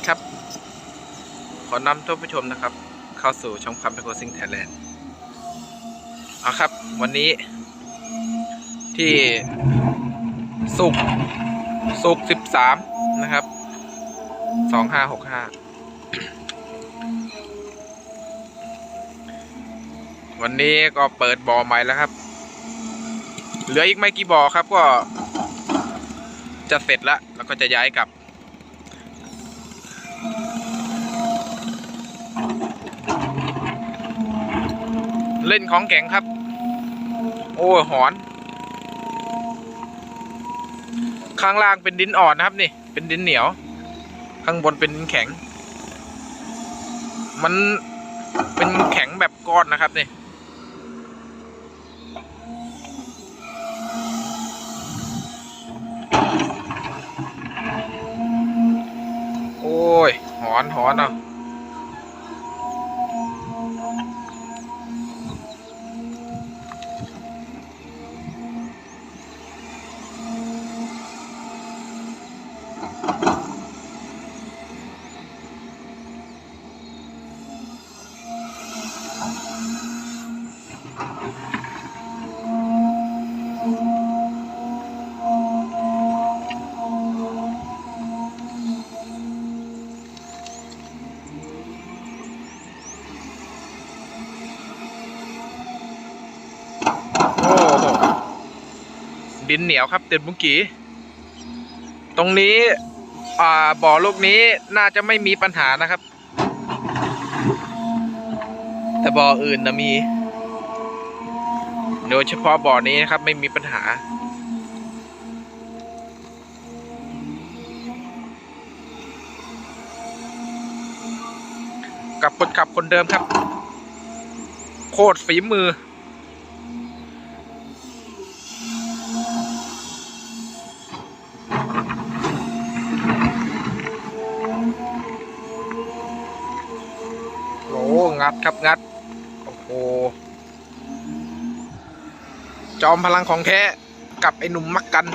ดีครับ ขอนำท่านผู้ชมนะครับ เข้าสู่ช่องพัมเปโคซิงไทยแลนด์เอาครับ วันนี้ ที่สุกสุกสิบสามนะครับสองห้าหกห้าวันนี้ก็เปิดบ่อใหม่แล้วครับ เหลืออีกไม่กี่บ่อครับก็จะเสร็จแล้วแล้วก็จะย้ายกลับ เล่นของแข็งครับ โอ้หอน ข้างล่างเป็นดินอ่อนนะครับ นี่ เป็นดินเหนียว ข้างบนเป็นดินแข็ง มันเป็นแข็งแบบก้อนนะครับนี่โอ้ย หอนหอนเนาะ ดินเหนียวครับเต็มบุ้งกีตรงนี้บ่อลูกนี้น่าจะไม่มีปัญหานะครับ แต่บ่ออื่นนะมี โดยเฉพาะบ่อนี้นะครับไม่มีปัญหา กับคนขับคนเดิมครับ โคตรฝีมือ งัดครับงัด โอ้โห จอมพลังของแท้ กับไอ้หนุ่มมักกัน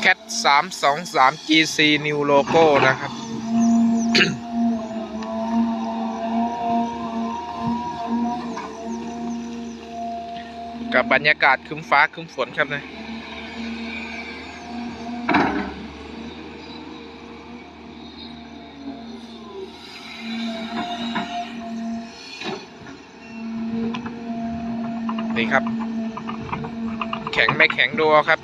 แคทสามสองสาม GC New Logo นะครับกับบรรยากาศคึ้มฟ้าคึ้มฝนครับนะ นี่ครับ แข็งไม่แข็งดูครับ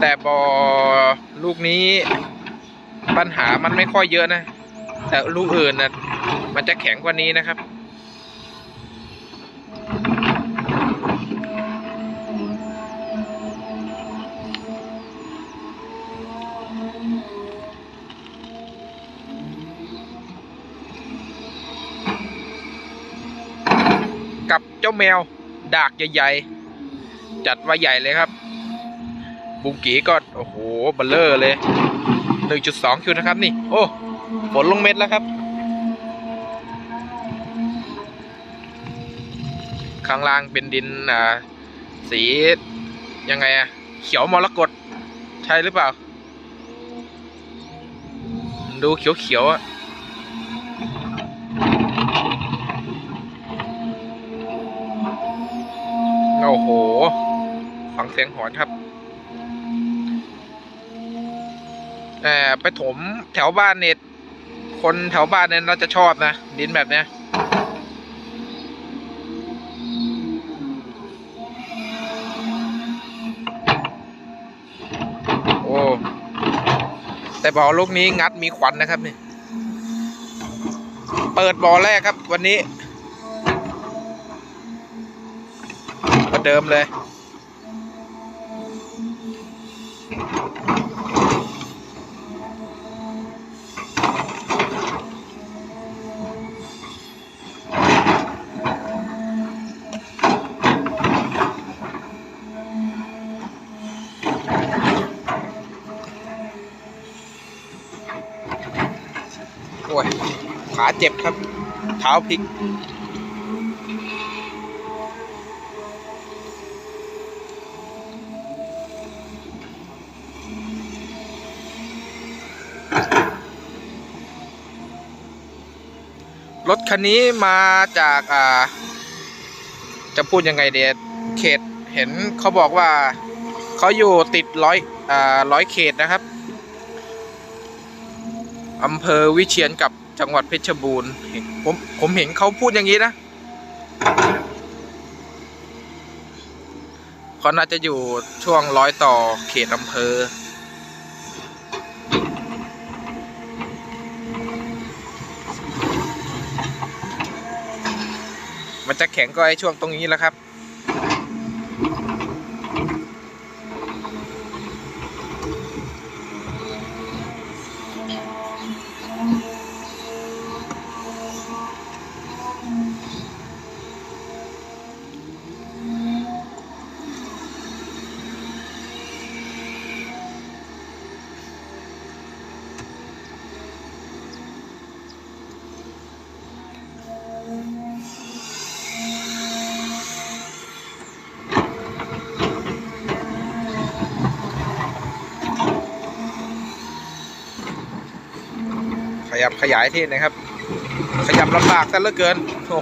แต่บอลูกนี้ปัญหามันไม่ค่อยเยอะนะ แต่ลูกอื่นนะมันจะแข็งกว่านี้นะครับ กับเจ้าแมวดากใหญ่ๆ จัดว่าใหญ่เลยครับ บุงกีก็ โอ้โหเบลเลอร์เลย 1.2 คิวนะครับนี่ โอ้ ฝนลงเม็ดแล้วครับ ข้างล่างเป็นดินอ่าสียังไงอะเขียวมรกตใช่หรือเปล่า ดูเขียวๆอะ สียงหอนครับแอบไปถมแถวบ้านเน็ตคนแถวบ้านเนี่ยน่าจะชอบนะ ดินแบบเนี้ยโอ้แต่บ่อลูกนี้งัดมีขวัญนะครับนี่ เปิดบ่อแรกครับวันนี้ประเดิมเลย โอ้ยขาเจ็บครับ เท้าพลิก รถคันนี้มาจากอ่า จะพูดยังไงเดชเขตเห็นเขาบอกว่าเขาอยู่ติดร้อยอ่าร้อยเขตนะครับอำเภอวิเชียนกับจังหวัดเพชรบูรณ์ผมผมเห็นเขาพูดอย่างนี้นะเขาน่าจะอยู่ช่วงร้อยต่อเขตอำเภอ มันจะแข็งก็ไอช่วงตรงนี้แหล้วครับ ขยับขยายที่นะครับ ขยับลำบากกันเหลือเกินโอ้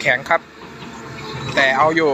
แข็งครับ แต่เอาอยู่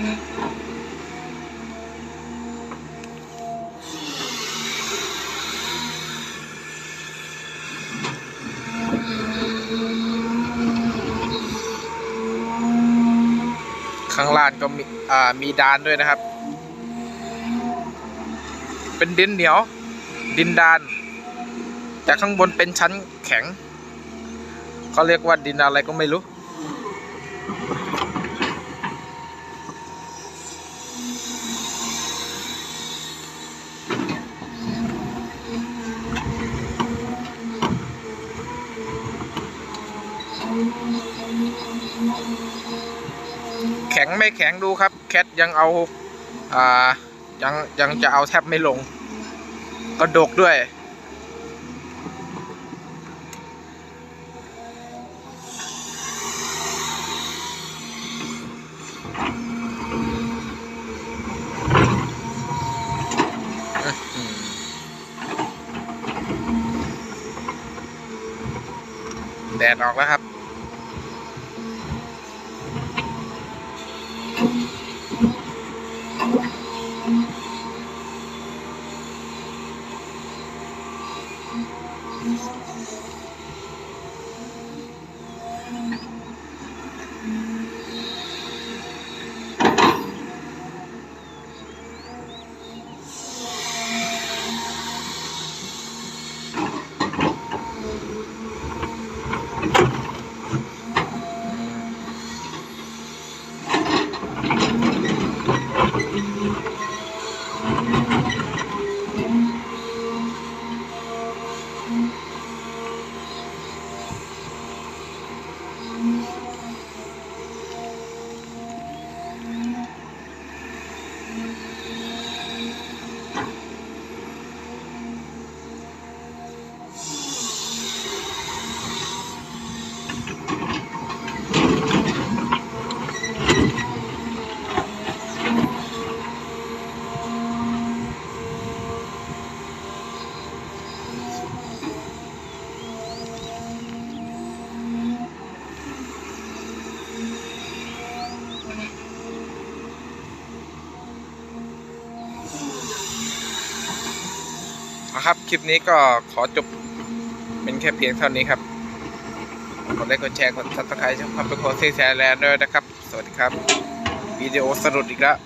ข้างล่างก็มีอ่ามีดานด้วยนะครับ เป็นดินเหนียว ดินดาน แต่ข้างบนเป็นชั้นแข็งเขาเรียกว่าดินอะไรก็ไม่รู้ ข็งไม่แข็งดูครับแคทยังเอาอ่ายังยังจะเอาแทบไม่ลงก็ดกด้วย แดดออกแล้วครับ นะครับ คลิปนี้ก็ขอจบเป็นแค่เพียงเท่านี้ครับกดไลค์กดแชร์กดซับสไครต์ช่องพับเป็นโคซี่แชร์แลนด์ด้วยนะครับ สวัสดีครับ วิดีโอสรุปอีกแล้ว